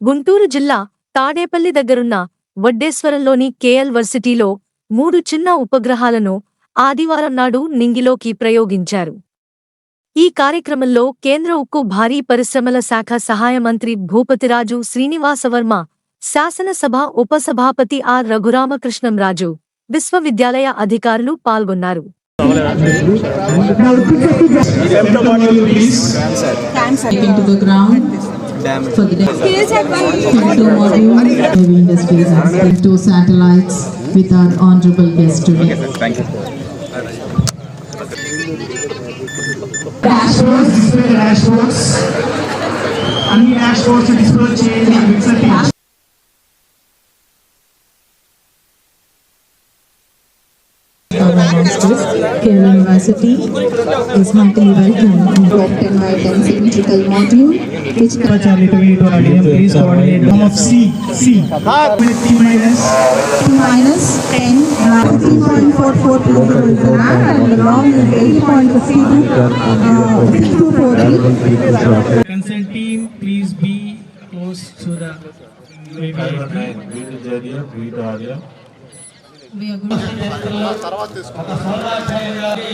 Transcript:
గుంటూరు జిల్లా తాడేపల్లి దగ్గరున్న వడ్డేశ్వరంలోని కేఎల్ వర్సిటీలో మూడు చిన్న ఉపగ్రహాలను ఆదివారం నాడు నింగిలోకి ప్రయోగించారు. ఈ కార్యక్రమంలో కేంద్ర ఉక్కు భారీ పరిశ్రమల శాఖ సహాయ మంత్రి భూపతిరాజు శ్రీనివాసవర్మ శాసనసభ ఉపసభాపతి ఆర్ రఘురామకృష్ణంరాజు విశ్వవిద్యాలయ అధికారులు పాల్గొన్నారు. Into the ground for the next the Venus phases, two satellites with our honorable guest today. Okay, thank you. Dashboards, display the dashboards. Any dashboards to display change in masters, Kerala University is heartily welcome. Captain White and cylindrical module which Charlie to me to RDM, please coordinate. Form of C, C. With T minus. minus 10 50.44 kilo gram and long 80.52 uh, 5240. Consent team, please be close to the మీ గురించి నేతల్లో ఒక సోమాచార్య గారి